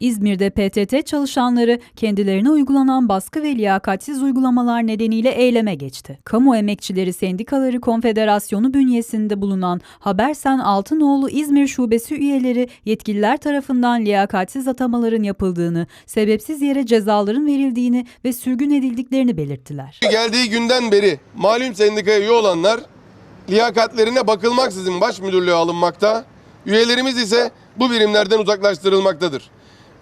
İzmir'de PTT çalışanları kendilerine uygulanan baskı ve liyakatsiz uygulamalar nedeniyle eyleme geçti. Kamu Emekçileri Sendikaları Konfederasyonu bünyesinde bulunan Habersen Altınoğlu İzmir Şubesi üyeleri yetkililer tarafından liyakatsiz atamaların yapıldığını, sebepsiz yere cezaların verildiğini ve sürgün edildiklerini belirttiler. Geldiği günden beri malum sendikaya üye olanlar liyakatlerine bakılmaksızın baş müdürlüğe alınmakta. Üyelerimiz ise bu birimlerden uzaklaştırılmaktadır.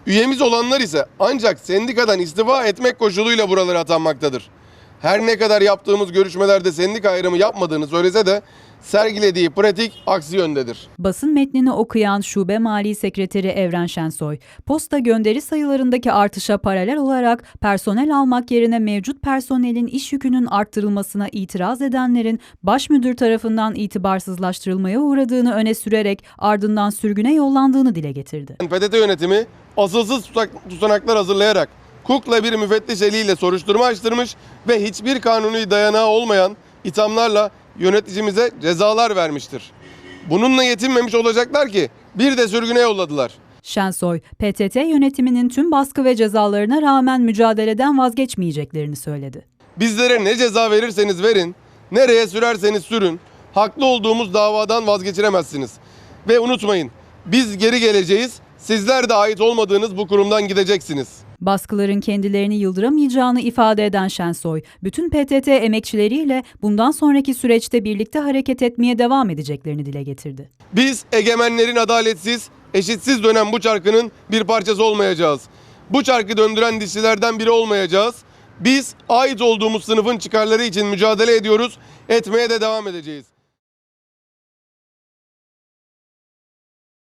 Üyemiz olanlar ise ancak sendikadan istifa etmek koşuluyla buralara atanmaktadır. Her ne kadar yaptığımız görüşmelerde sendika ayrımı yapmadığını söylese de sergilediği pratik aksi yöndedir. Basın metnini okuyan Şube Mali Sekreteri Evren Şensoy, posta gönderi sayılarındaki artışa paralel olarak personel almak yerine mevcut personelin iş yükünün arttırılmasına itiraz edenlerin baş müdür tarafından itibarsızlaştırılmaya uğradığını öne sürerek ardından sürgüne yollandığını dile getirdi. PTT yönetimi asılsız tutanaklar hazırlayarak kukla bir müfettiş eliyle soruşturma açtırmış ve hiçbir kanuni dayanağı olmayan ithamlarla yöneticimize cezalar vermiştir. Bununla yetinmemiş olacaklar ki bir de sürgüne yolladılar. Şensoy, PTT yönetiminin tüm baskı ve cezalarına rağmen mücadeleden vazgeçmeyeceklerini söyledi. Bizlere ne ceza verirseniz verin, nereye sürerseniz sürün, haklı olduğumuz davadan vazgeçiremezsiniz. Ve unutmayın, biz geri geleceğiz, sizler de ait olmadığınız bu kurumdan gideceksiniz. Baskıların kendilerini yıldıramayacağını ifade eden Şensoy, bütün PTT emekçileriyle bundan sonraki süreçte birlikte hareket etmeye devam edeceklerini dile getirdi. Biz egemenlerin adaletsiz, eşitsiz dönen bu çarkının bir parçası olmayacağız. Bu çarkı döndüren dişlilerden biri olmayacağız. Biz ait olduğumuz sınıfın çıkarları için mücadele ediyoruz, etmeye de devam edeceğiz.